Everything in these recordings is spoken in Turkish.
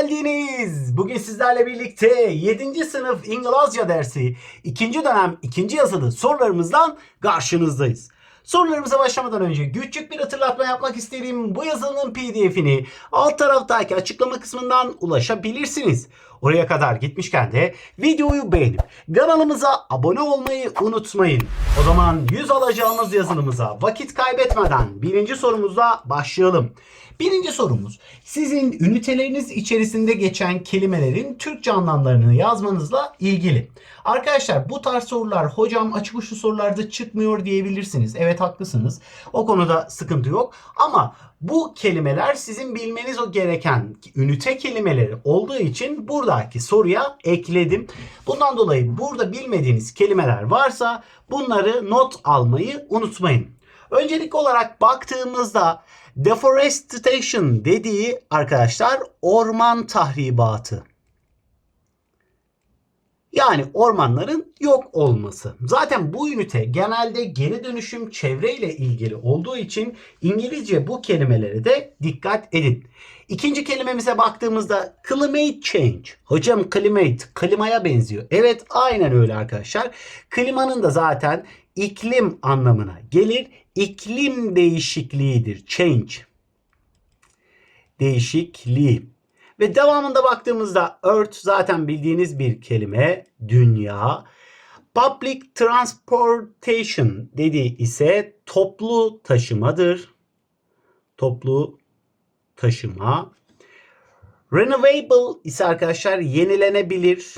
geldiniz. Bugün sizlerle birlikte 7. sınıf İngilizce dersi 2. dönem 2. yazılı sorularımızdan karşınızdayız. Sorularımıza başlamadan önce küçük bir hatırlatma yapmak isterim. Bu yazının pdf'ini alt taraftaki açıklama kısmından ulaşabilirsiniz. Oraya kadar gitmişken de videoyu beğenip kanalımıza abone olmayı unutmayın. O zaman 100 alacağımız yazılımıza vakit kaybetmeden birinci sorumuzla başlayalım. Birinci sorumuz sizin üniteleriniz içerisinde geçen kelimelerin Türkçe anlamlarını yazmanızla ilgili. Arkadaşlar bu tarz sorular hocam açık uçlu sorularda çıkmıyor diyebilirsiniz. Evet haklısınız. O konuda sıkıntı yok. Ama bu kelimeler sizin bilmeniz o gereken ünite kelimeleri olduğu için buradaki soruya ekledim. Bundan dolayı burada bilmediğiniz kelimeler varsa bunları not almayı unutmayın. Öncelik olarak baktığımızda deforestation dediği arkadaşlar orman tahribatı. Yani ormanların yok olması. Zaten bu ünite genelde geri dönüşüm çevreyle ilgili olduğu için İngilizce bu kelimelere de dikkat edin. İkinci kelimemize baktığımızda climate change. Hocam climate klimaya benziyor. Evet aynen öyle arkadaşlar. Klimanın da zaten iklim anlamına gelir. İklim değişikliğidir. Change. Değişikliği. Ve devamında baktığımızda Earth zaten bildiğiniz bir kelime. Dünya. Public transportation dediği ise toplu taşımadır. Toplu taşıma. Renewable ise arkadaşlar yenilenebilir.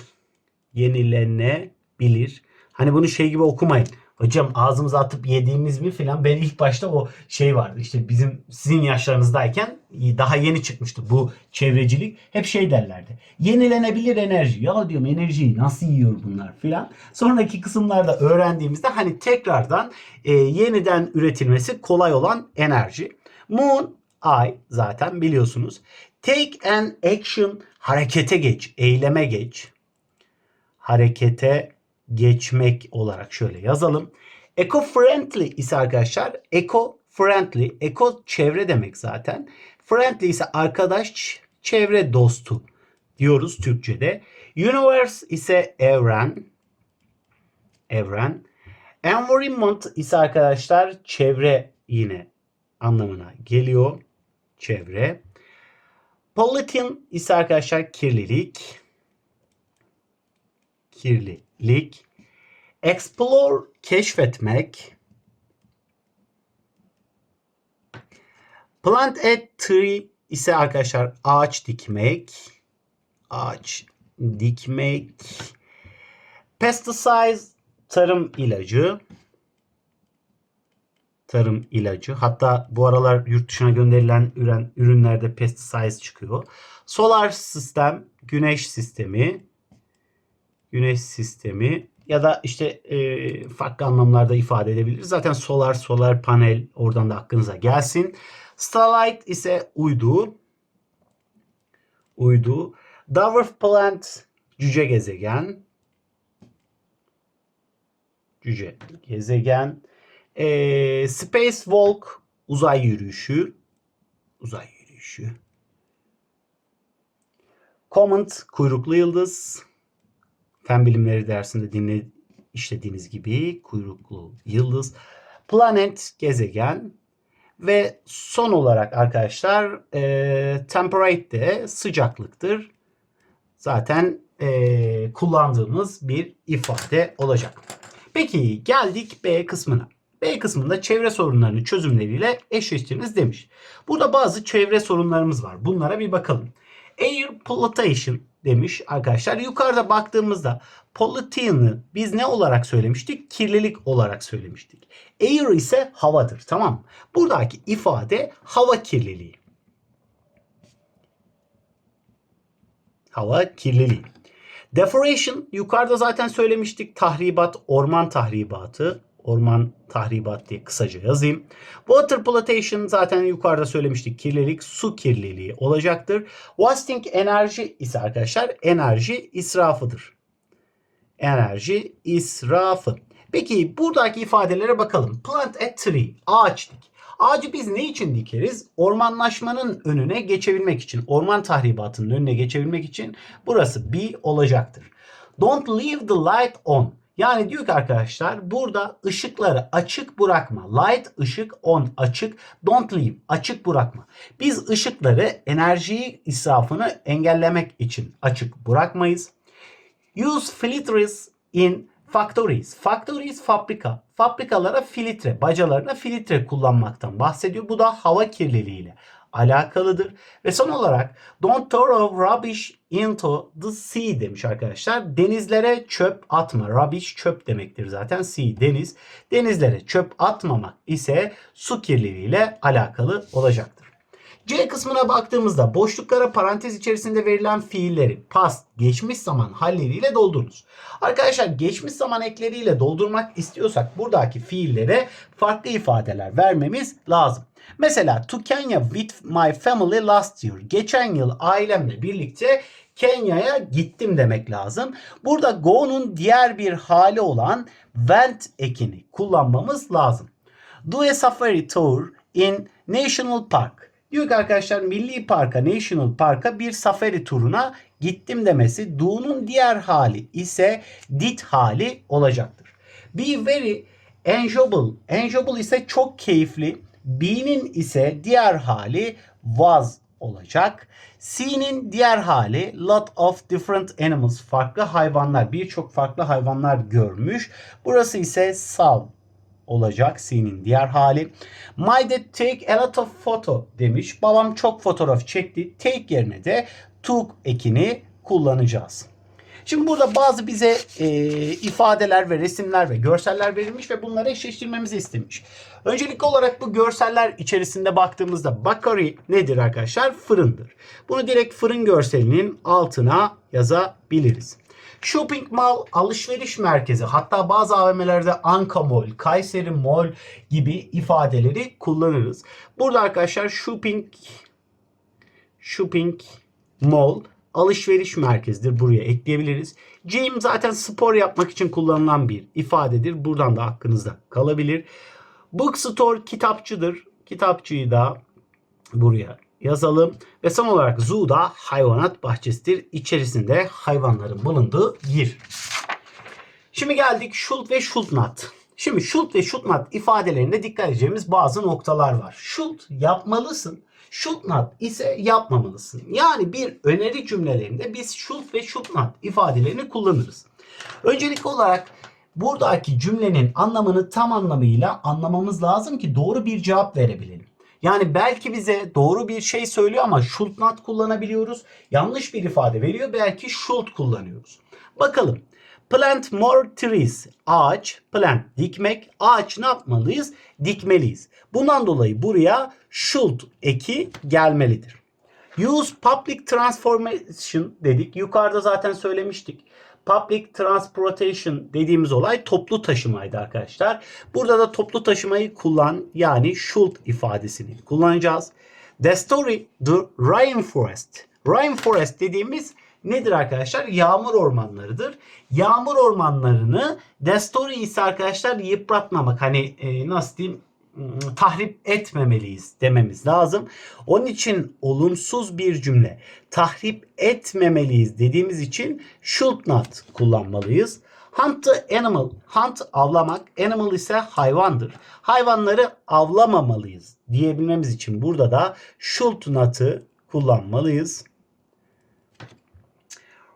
Yenilenebilir. Hani bunu şey gibi okumayın. Hocam ağzımıza atıp yediğimiz mi filan? Ben ilk başta o şey vardı. İşte bizim sizin yaşlarınızdayken daha yeni çıkmıştı bu çevrecilik. Hep şey derlerdi. Yenilenebilir enerji. Ya diyorum enerjiyi nasıl yiyor bunlar filan? Sonraki kısımlarda öğrendiğimizde hani tekrardan e, yeniden üretilmesi kolay olan enerji. Moon ay zaten biliyorsunuz. Take an action harekete geç eyleme geç. Harekete geçmek olarak şöyle yazalım. Eco-friendly ise arkadaşlar eco-friendly, eco çevre demek zaten. Friendly ise arkadaş, çevre dostu diyoruz Türkçe'de. Universe ise evren. Evren. Environment ise arkadaşlar çevre yine anlamına geliyor. Çevre. Pollution ise arkadaşlar kirlilik. Kirlilik. Explore keşfetmek. Plant a tree ise arkadaşlar ağaç dikmek. Ağaç dikmek. Pesticide tarım ilacı. Tarım ilacı. Hatta bu aralar yurt dışına gönderilen ürün, ürünlerde pesticide çıkıyor. Solar sistem, güneş sistemi. Güneş sistemi ya da işte e, farklı anlamlarda ifade edebiliriz. Zaten solar, solar panel oradan da aklınıza gelsin. Starlight ise uydu. Uydu. Dwarf Planet cüce gezegen. Cüce gezegen. E, Space Walk uzay yürüyüşü. Uzay yürüyüşü. Comet kuyruklu yıldız. Fen bilimleri dersinde dinle, işlediğiniz gibi kuyruklu yıldız, planet, gezegen ve son olarak arkadaşlar e, temperate de sıcaklıktır. Zaten e, kullandığımız bir ifade olacak. Peki geldik B kısmına. B kısmında çevre sorunlarını çözümleriyle eşleştiriniz demiş. Burada bazı çevre sorunlarımız var. Bunlara bir bakalım. Air pollution demiş arkadaşlar. Yukarıda baktığımızda pollution'ı biz ne olarak söylemiştik? Kirlilik olarak söylemiştik. Air ise havadır. Tamam Buradaki ifade hava kirliliği. Hava kirliliği. Deforestation yukarıda zaten söylemiştik. Tahribat, orman tahribatı. Orman tahribat diye kısaca yazayım. Water pollution zaten yukarıda söylemiştik. Kirlilik, su kirliliği olacaktır. Wasting enerji ise arkadaşlar enerji israfıdır. Enerji israfı. Peki buradaki ifadelere bakalım. Plant a tree, ağaç dik. Ağacı biz ne için dikeriz? Ormanlaşmanın önüne geçebilmek için, orman tahribatının önüne geçebilmek için burası B olacaktır. Don't leave the light on. Yani diyor ki arkadaşlar burada ışıkları açık bırakma. Light ışık on açık. Don't leave açık bırakma. Biz ışıkları enerji israfını engellemek için açık bırakmayız. Use filters in factories. Factories fabrika. Fabrikalara filtre, bacalarına filtre kullanmaktan bahsediyor. Bu da hava kirliliğiyle alakalıdır. Ve son olarak don't throw rubbish into the sea demiş arkadaşlar. Denizlere çöp atma. Rubbish çöp demektir zaten. Sea deniz. Denizlere çöp atmamak ise su kirliliğiyle alakalı olacaktır. C kısmına baktığımızda boşluklara parantez içerisinde verilen fiilleri past, geçmiş zaman halleriyle doldurunuz. Arkadaşlar geçmiş zaman ekleriyle doldurmak istiyorsak buradaki fiillere farklı ifadeler vermemiz lazım. Mesela to Kenya with my family last year. Geçen yıl ailemle birlikte Kenya'ya gittim demek lazım. Burada go'nun diğer bir hali olan went ekini kullanmamız lazım. Do a safari tour in National Park. Diyor ki arkadaşlar Milli Park'a, National Park'a bir safari turuna gittim demesi. Do'nun diğer hali ise did hali olacaktır. Be very enjoyable. Enjoyable ise çok keyifli. Be'nin ise diğer hali was olacak. C'nin diğer hali lot of different animals. Farklı hayvanlar, birçok farklı hayvanlar görmüş. Burası ise saw olacak C'nin diğer hali. My dad take a lot of photo demiş. Babam çok fotoğraf çekti. Take yerine de took ekini kullanacağız. Şimdi burada bazı bize e, ifadeler ve resimler ve görseller verilmiş ve bunları eşleştirmemizi istemiş. Öncelikli olarak bu görseller içerisinde baktığımızda bakery nedir arkadaşlar? Fırındır. Bunu direkt fırın görselinin altına yazabiliriz. Shopping mall alışveriş merkezi hatta bazı AVM'lerde Anka Mall, Kayseri Mall gibi ifadeleri kullanırız. Burada arkadaşlar shopping shopping mall alışveriş merkezidir. Buraya ekleyebiliriz. Gym zaten spor yapmak için kullanılan bir ifadedir. Buradan da hakkınızda kalabilir. Bookstore kitapçıdır. Kitapçıyı da buraya yazalım. Ve son olarak zoo da hayvanat bahçesidir. İçerisinde hayvanların bulunduğu yer. Şimdi geldik should ve should not. Şimdi should ve should not ifadelerinde dikkat edeceğimiz bazı noktalar var. Should yapmalısın. Should not ise yapmamalısın. Yani bir öneri cümlelerinde biz should ve should not ifadelerini kullanırız. Öncelikli olarak buradaki cümlenin anlamını tam anlamıyla anlamamız lazım ki doğru bir cevap verebilelim. Yani belki bize doğru bir şey söylüyor ama should not kullanabiliyoruz. Yanlış bir ifade veriyor belki should kullanıyoruz. Bakalım. Plant more trees. Ağaç, plant, dikmek. Ağaç ne yapmalıyız? Dikmeliyiz. Bundan dolayı buraya should eki gelmelidir. Use public transportation dedik. Yukarıda zaten söylemiştik. Public transportation dediğimiz olay toplu taşımaydı arkadaşlar. Burada da toplu taşımayı kullan yani should ifadesini kullanacağız. The story the rainforest. Rainforest dediğimiz nedir arkadaşlar? Yağmur ormanlarıdır. Yağmur ormanlarını the story ise arkadaşlar yıpratmamak. Hani e, nasıl diyeyim ıı, tahrip etmemeliyiz dememiz lazım. Onun için olumsuz bir cümle tahrip etmemeliyiz dediğimiz için should not kullanmalıyız. Hunt the animal. Hunt avlamak. Animal ise hayvandır. Hayvanları avlamamalıyız diyebilmemiz için burada da should not'ı kullanmalıyız.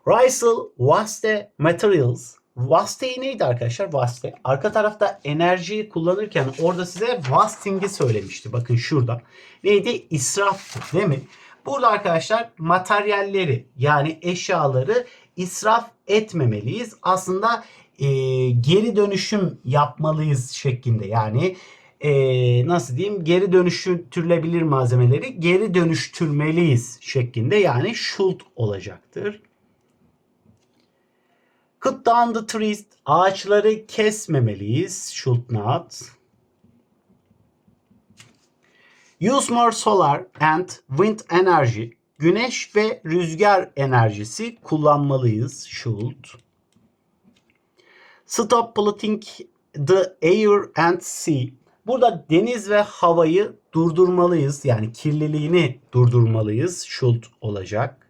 Russell Waste Materials. Waste neydi arkadaşlar? Waste. Arka tarafta enerjiyi kullanırken orada size wasting'i söylemişti. Bakın şurada. Neydi? İsraftı değil mi? Burada arkadaşlar materyalleri yani eşyaları israf etmemeliyiz. Aslında e, geri dönüşüm yapmalıyız şeklinde. Yani e, nasıl diyeyim geri dönüştürülebilir malzemeleri geri dönüştürmeliyiz şeklinde. Yani should olacaktır. Cut down the trees. Ağaçları kesmemeliyiz. Should not. Use more solar and wind energy. Güneş ve rüzgar enerjisi kullanmalıyız. Should. Stop polluting the air and sea. Burada deniz ve havayı durdurmalıyız. Yani kirliliğini durdurmalıyız. Should olacak.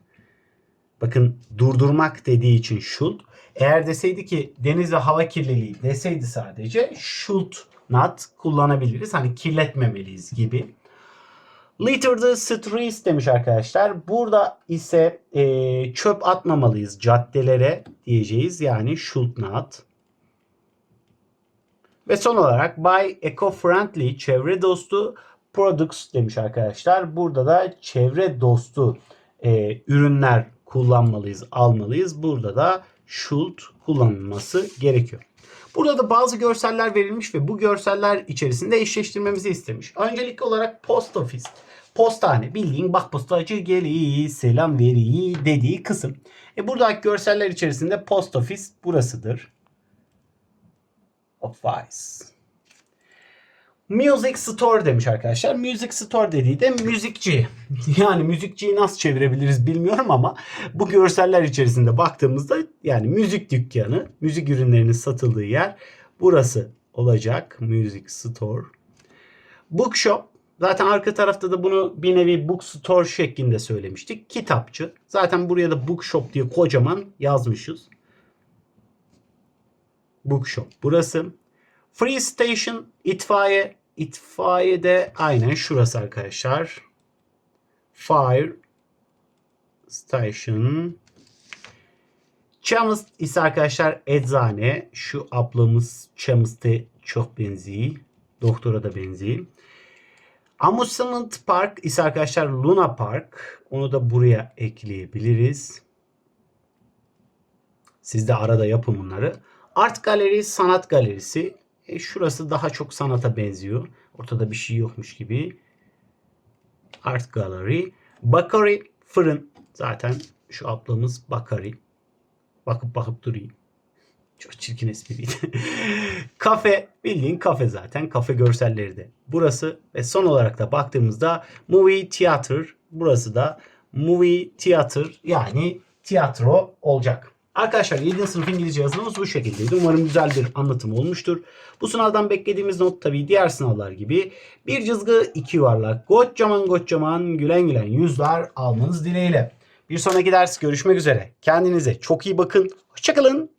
Bakın durdurmak dediği için should. Eğer deseydi ki deniz ve hava kirliliği deseydi sadece should not kullanabiliriz. Hani kirletmemeliyiz gibi. Litter the streets demiş arkadaşlar. Burada ise e, çöp atmamalıyız caddelere diyeceğiz. Yani should not. Ve son olarak buy eco-friendly çevre dostu products demiş arkadaşlar. Burada da çevre dostu e, ürünler kullanmalıyız, almalıyız. Burada da should kullanılması gerekiyor. Burada da bazı görseller verilmiş ve bu görseller içerisinde eşleştirmemizi istemiş. Öncelikli olarak post office, postane bildiğin bak postacı geli selam veri dediği kısım. E buradaki görseller içerisinde post office burasıdır. Office. Music Store demiş arkadaşlar. Music Store dediği de müzikçi. Yani müzikçiyi nasıl çevirebiliriz bilmiyorum ama bu görseller içerisinde baktığımızda yani müzik dükkanı, müzik ürünlerinin satıldığı yer burası olacak. Music Store. Bookshop. Zaten arka tarafta da bunu bir nevi bookstore şeklinde söylemiştik. Kitapçı. Zaten buraya da bookshop diye kocaman yazmışız. Bookshop burası. Free Station itfaiye. İtfaiye de aynen şurası arkadaşlar. Fire Station. Chemist ise arkadaşlar eczane. Şu ablamız Chemist'e çok benziyor. Doktora da benziyor. Amusement Park ise arkadaşlar Luna Park. Onu da buraya ekleyebiliriz. Siz de arada yapın bunları. Art galeri, sanat galerisi. E, şurası daha çok sanata benziyor. Ortada bir şey yokmuş gibi. Art gallery. Bakery, fırın. Zaten şu ablamız Bakari. Bakıp bakıp duruyor. Çok çirkin espriydi. kafe, bildiğin kafe zaten. Kafe görselleri de. Burası ve son olarak da baktığımızda movie theater. Burası da movie theater yani tiyatro olacak. Arkadaşlar 7. sınıf İngilizce yazılımımız bu şekildeydi. Umarım güzel bir anlatım olmuştur. Bu sınavdan beklediğimiz not tabii diğer sınavlar gibi bir cızgı iki yuvarlak kocaman kocaman gülen gülen yüzler almanız dileğiyle. Bir sonraki ders görüşmek üzere. Kendinize çok iyi bakın. Hoşçakalın.